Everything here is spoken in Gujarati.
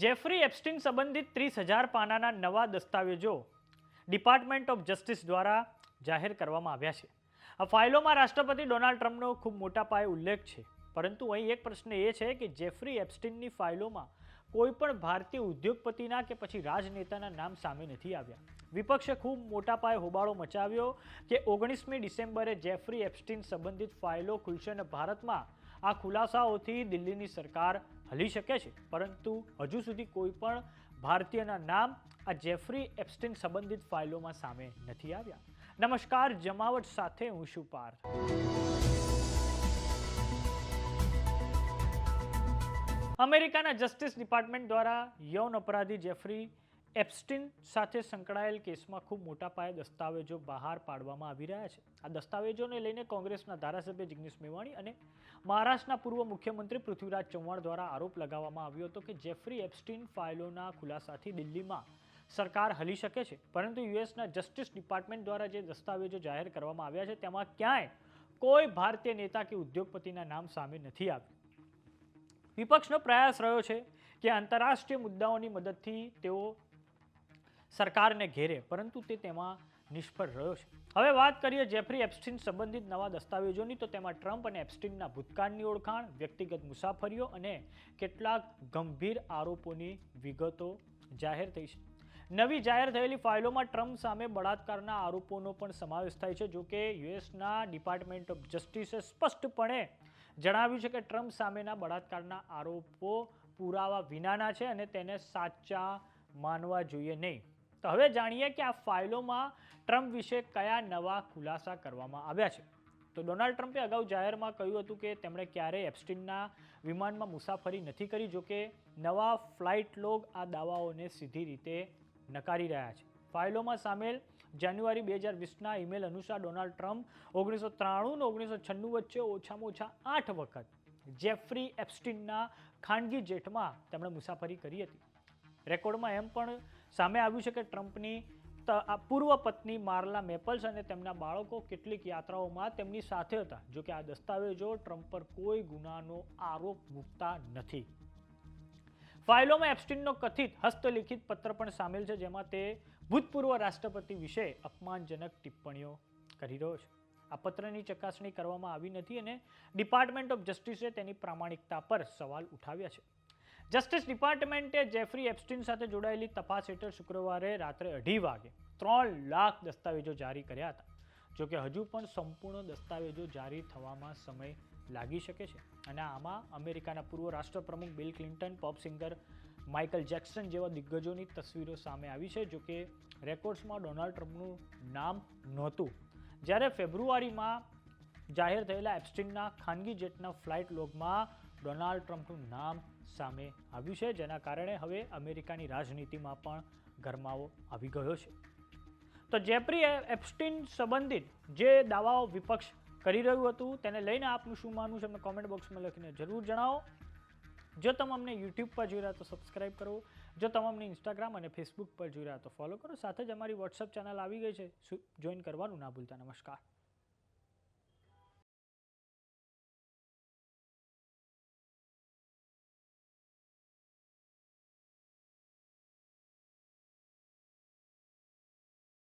જેફરી એપ્સ્ટિન સંબંધિત ત્રીસ હજાર પાનાના નવા દસ્તાવેજો ડિપાર્ટમેન્ટ ઓફ જસ્ટિસ દ્વારા જાહેર કરવામાં આવ્યા છે. આ ફાઇલોમાં રાષ્ટ્રપતિ ડોનાલ્ડ ટ્રમ્પનો ખૂબ મોટા પાયે ઉલ્લેખ છે. પરંતુ અહીં એક પ્રશ્ન એ છે કે જેફરી એપ્સ્ટિનની ફાઇલોમાં કોઈ પણ ભારતીય ઉદ્યોગપતિના કે પછી રાજનેતાના નામ સામે નથી આવ્યા. વિપક્ષે ખૂબ મોટા પાયે હોબાળો મચાવ્યો કે ઓગણીસમી ડિસેમ્બરે જેફરી એપ્સ્ટિન સંબંધિત ફાઇલો ખુલશે અને ભારતમાં આ ખુલાસાઓથી દિલ્હીની સરકાર હલી શકે છે. પરંતુ હજુ સુધી કોઈ પણ ભારતીયના નામ આ જેફરી એપ્સ્ટિન સંબંધિત ફાઇલોમાં સામે નથી આવ્યા. નમસ્કાર, જમાવટ સાથે હું શું પાર્થ. અમેરિકાના જસ્ટિસ ડિપાર્ટમેન્ટ દ્વારા યૌન અપરાધી જેફરી એપ્સ્ટીન સાથે સંકળાયેલ કેસમાં ખૂબ મોટા પાયે દસ્તાવેજો બહાર પાડવામાં આવી રહ્યા છે. આ દસ્તાવેજોને લઈને કોંગ્રેસના ધારાસભ્ય જિગ્નેશ મેવાણી અને મહારાષ્ટ્રના પૂર્વ મુખ્યમંત્રી પૃથ્વીરાજ ચૌહાણ દ્વારા આરોપ લગાવવામાં આવ્યો હતો કે જેફરી એપ્સ્ટીન ફાઇલોના ખુલાસાથી દિલ્હીમાં સરકાર હલી શકે છે. પરંતુ યુએસના જસ્ટિસ ડિપાર્ટમેન્ટ દ્વારા જે દસ્તાવેજો જાહેર કરવામાં આવ્યા છે, તેમાં ક્યાંય કોઈ ભારતીય નેતા કે ઉદ્યોગપતિના નામ સામે નથી આવ્યું. વિપક્ષનો પ્રયાસ રહ્યો છે કે આંતરરાષ્ટ્રીય મુદ્દાઓની મદદથી તેઓ સરકારને ઘેરે, પરંતુ તે તેમાં નિષ્ફળ રહ્યો છે. હવે વાત કરીએ જેફરી એપ્સ્ટીન સંબંધિત નવા દસ્તાવેજોની, તો તેમાં ટ્રમ્પ અને એપ્સ્ટીનના ભૂતકાળની ઓળખાણ, વ્યક્તિગત મુસાફરીઓ અને કેટલાક ગંભીર આરોપોની વિગતો જાહેર થઈ છે. નવી જાહેર થયેલી ફાઇલોમાં ટ્રમ્પ સામે બળાત્કારના આરોપોનો પણ સમાવેશ થાય છે જો કે યુએસના ડિપાર્ટમેન્ટ ઓફ જસ્ટિસે સ્પષ્ટપણે જણાવ્યું છે કે ટ્રમ્પ સામેના બળાત્કારના આરોપો પુરાવા વિનાના છે અને તેને સાચા માનવા જોઈએ નહીં. તો હવે જાણીએ કે આ ફાઇલોમાં ટ્રમ્પ વિશે કયા નવા ખુલાસા કરવામાં આવ્યા છે. તો ડોનાલ્ડ ટ્રમ્પે અગાઉ જાહેરમાં કહ્યું હતું કે તેમણે ક્યારેય એપ્સ્ટીનના વિમાનમાં મુસાફરી નથી કરી જોકે નવા ફ્લાઇટ લોગ આ દાવાઓને સીધી રીતે નકારી રહ્યા છે. ફાઇલોમાં સામેલ જાન્યુઆરી બે હજાર વીસના ઈમેલ અનુસાર ડોનાલ્ડ ટ્રમ્પ ઓગણીસો ત્રાણું ઓગણીસો છન્નું વચ્ચે ઓછામાં ઓછા આઠ વખત જેફરી એપ્સ્ટીનના ખાનગી જેટમાં તેમણે મુસાફરી કરી હતી. રેકોર્ડમાં એમ પણ સામે આવ્યું છે કે ટ્રમ્પની પૂર્વ પત્ની માર્લા મેપલ્સ અને તેમના બાળકો કેટલીક યાત્રાઓમાં તેમની સાથે હતા. જો કે આ દસ્તાવેજો ટ્રમ્પ પર કોઈ ગુનાનો આરોપ મૂકતા નથી. ફાઇલોમાં એપ્સ્ટીનનો કથિત હસ્તલિખિત પત્ર પણ સામેલ છે, જેમાં તે ભૂતપૂર્વ રાષ્ટ્રપતિ વિશે અપમાનજનક ટિપ્પણીઓ કરી રહ્યો છે. આ પત્રની ચકાસણી કરવામાં આવી નથી અને ડિપાર્ટમેન્ટ ઓફ જસ્ટિસે તેની પ્રામાણિકતા પર સવાલ ઉઠાવ્યા છે. જસ્ટિસ ડિપાર્ટમેન્ટે જેફરી એપ્સ્ટીન સાથે જોડાયેલી તપાસ હેઠળ શુક્રવારે રાત્રે અઢી વાગે ત્રણ લાખ દસ્તાવેજો જારી કર્યા હતા. જોકે હજુ પણ સંપૂર્ણ દસ્તાવેજો જારી થવામાં સમય લાગી શકે છે. અને આમાં અમેરિકાના પૂર્વ રાષ્ટ્રપ્રમુખ Bill Clinton, pop singer Michael Jackson જેવા દિગ્ગજોની તસવીરો સામે આવી છે જોકે રેકોર્ડ્સમાં ડોનાલ્ડ ટ્રમ્પનું નામ નહોતું. જ્યારે ફેબ્રુઆરીમાં જાહેર થયેલા એપ્સ્ટીનના ખાનગી જેટના ફ્લાઇટ લોગમાં ડોનાલ્ડ ટ્રમ્પનું નામ સામે આવ્યું છે, જેના કારણે હવે અમેરિકાની રાજનીતિમાં પણ ગરમાવો આવી ગયો છે. તો જેપ્રી એપ્સ્ટીન સંબંધિત જે દાવાઓ વિપક્ષ કરી રહ્યું હતું, તેને લઈને આપનું શું માનવું છે, અમને કોમેન્ટ બોક્સમાં લખીને જરૂર જણાવો. જો તમે અમને યુટ્યુબ પર જોઈ રહ્યા તો સબસ્ક્રાઇબ કરો. જો તમે અમને ઇન્સ્ટાગ્રામ અને ફેસબુક પર જોઈ રહ્યા તો ફોલો કરો. સાથે જ અમારી વોટ્સઅપ ચેનલ આવી ગઈ છે. જોઈન કરવાનું ના ભૂલતા. નમસ્કાર.